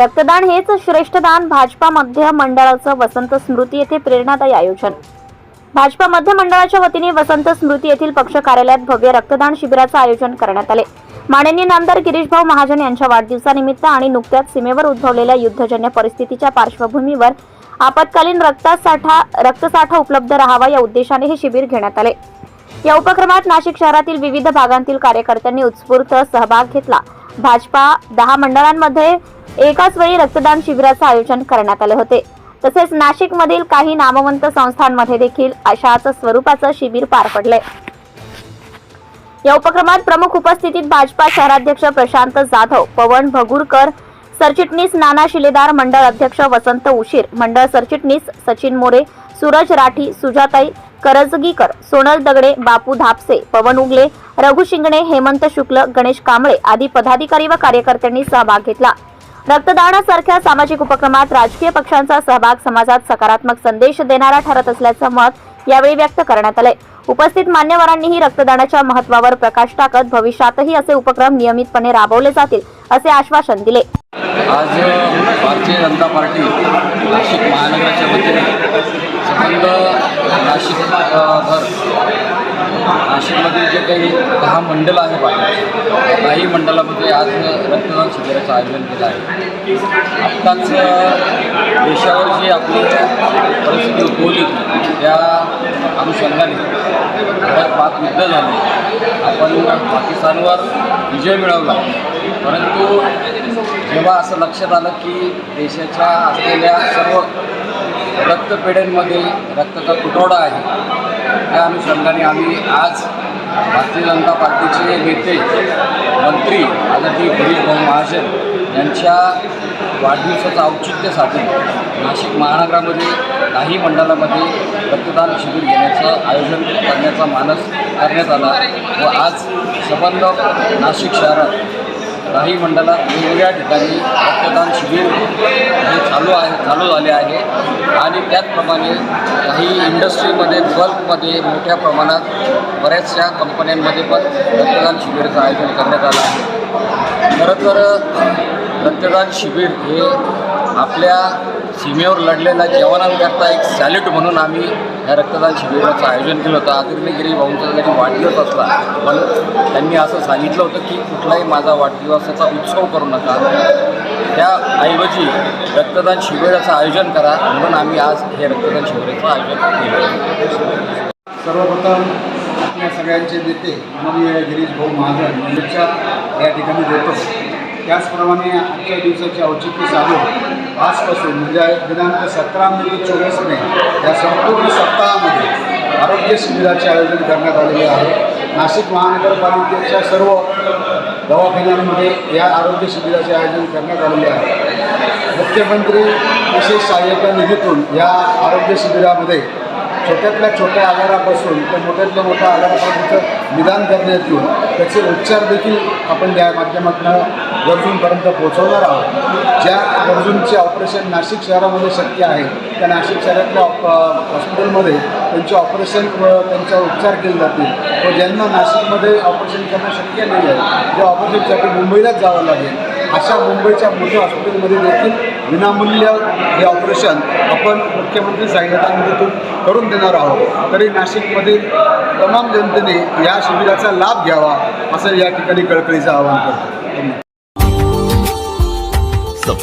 रक्तदान हेच श्रेष्ठ दान भाजपा मध्य मंडळाचं वसंत स्मृती येथे प्रेरणादायी आयोजन. भाजपा मध्य मंडळाच्या वतीने वसंत स्मृती येथील पक्ष कार्यालयात भव्य रक्तदान शिबिराचं आयोजन करण्यात आले. माननीय नामदार गिरीशभाऊ महाजन यांच्या वाढदिवसानिमित्त आणि नुकत्याच सीमेवर उद्भवलेल्या युद्धजन्य परिस्थितीच्या पार्श्वभूमीवर आपत्कालीन रक्तसाठा रक्तसाठा उपलब्ध राहावा या उद्देशाने हे शिबिर घेण्यात आले. या उपक्रमात नाशिक शहरातील विविध भागांतील कार्यकर्त्यांनी उत्स्फूर्त सहभाग घेतला. भाजपा दहा मंडळांमध्ये एकाच वेळी रक्तदान शिबिराचं आयोजन करण्यात आले होते. तसेच नाशिकमधील काही नामवंत संस्थांमध्ये देखील अशाच स्वरूपाचं शिबिर पार पडले या उपक्रमात प्रमुख उपस्थितीत भाजपा शहराध्यक्ष प्रशांत जाधव पवन भगुरकर सरचिटणीस नाना शिलेदार मंडळ अध्यक्ष वसंत उशीर मंडळ सरचिटणीस सचिन मोरे सूरज राठी सुजाताई करजगीकर सोनल दगडे बापू धापसे पवन उगले रघु शिंगणे हेमंत शुक्ल गणेश कांबळे आदी पदाधिकारी व कार्यकर्त्यांनी सहभाग घेतला. रक्तदानासारख्या सामाजिक उपक्रमात राजकीय पक्षांचा सहभाग समाजात सकारात्मक संदेश देणारा ठरत असल्याचं मत यावेळी व्यक्त करण्यात आले उपस्थित मान्यवरांनीही रक्तदानाच्या महत्वावर प्रकाश टाकत भविष्यातही असे उपक्रम नियमितपणे राबवले जातील असे आश्वासन दिले. आज भारतीय जनता पार्टी नाशिक महानगराच्या वतीने संबंध नाशिक अ, भर जे काही दहा मंडल आहे पाहिजे काही मंडळामध्ये आज रक्तदान शिबिराचं आयोजन केलं आहे. आत्ताच देशावर जी आपली परिस्थिती उद्भवली त्या अनुषंगाने भारत पाक युद्ध झाले. आपण पाकिस्तानवर विजय मिळवला. परंतु जेव्हा असं लक्षात आलं की देशाच्या असलेल्या सर्व रक्तपेढ्यांमध्ये रक्ताचा तुटवडा आहे त्या अनुषंगाने आम्ही आज भारतीय जनता पार्टीचे नेते मंत्री आदरणीय गिरीश भाऊ महाजन यांच्या वाढदिवसाचं औचित्य साधून नाशिक महानगरामध्ये काही मंडळामध्ये रक्तदान शिबिर घेण्याचं आयोजन करण्याचा मानस करण्यात आला व आज संबंध नाशिक शहरात काही मंडळात वेगवेगळ्या ठिकाणी रक्तदान शिबिर हे चालू आहे चालू झाले आहे. आणि त्याचप्रमाणे काही इंडस्ट्रीमध्ये बल्कमध्ये मोठ्या प्रमाणात बऱ्याचशा कंपन्यांमध्ये पण रक्तदान शिबिराचं आयोजन करण्यात आलं आहे. खरं तर रक्तदान शिबिर हे आपल्या सीमेवर लढलेल्या जवानांकरता एक सॅल्यूट म्हणून आम्ही या रक्तदान शिबिराचं आयोजन केलं होतं. आदिर्णगिरी भाऊंचा जरी वाढदिवस असला पण त्यांनी असं सांगितलं होतं की कुठलाही माझा वाढदिवसाचा उत्सव करू नका. त्याऐवजी रक्तदान शिबिराचं आयोजन करा म्हणून आम्ही आज हे रक्तदान शिबिराचं आयोजन केलं. सर्वप्रथम आपल्या सगळ्यांचे नेते माननीय गिरीश भाऊ महाजन यांच्या या ठिकाणी देतो. त्याचप्रमाणे आजच्या दिवसाचे औचित्य साधून आजपासून म्हणजे दिनांक सतरा मे चोवीस मे या संपूर्ण सप्ताहामध्ये आरोग्य शिबिराचे आयोजन करण्यात आलेले आहे. नाशिक महानगरपालिकेच्या सर्व दवाखान्यांमध्ये या आरोग्य शिबिराचे आयोजन करण्यात आलेले आहे. मुख्यमंत्री विशेष सहाय्यता निधीतून या आरोग्य शिबिरामध्ये छोट्यातल्या छोट्या आजारापासून तर मोठ्यातल्या मोठ्या आजारापर्यंत निदान करण्यात येऊन त्याचे उपचार देखील आपण या माध्यमातून गरजूंपर्यंत पोहोचवणार आहोत. ज्या गरजूंचे ऑपरेशन नाशिक शहरामध्ये शक्य आहे त्या नाशिक शहरातल्या ऑप हॉस्पिटलमध्ये त्यांचे ऑपरेशन व त्यांच्यावर उपचार केले जातील. व ज्यांना नाशिकमध्ये ऑपरेशन करणं शक्य नाही आहे ज्या ऑपरेशनसाठी मुंबईलाच जावं लागेल. अशा मुंबईच्या मोठ्या हॉस्पिटलमध्ये देखील विनामूल्य हे ऑपरेशन आपण मुख्यमंत्री सहाय्यता निधीतून करून देणार आहोत. तरी नाशिकमधील तमाम जनतेने या शिबिराचा लाभ घ्यावा असं या ठिकाणी कळकळीचं आवाहन करतो.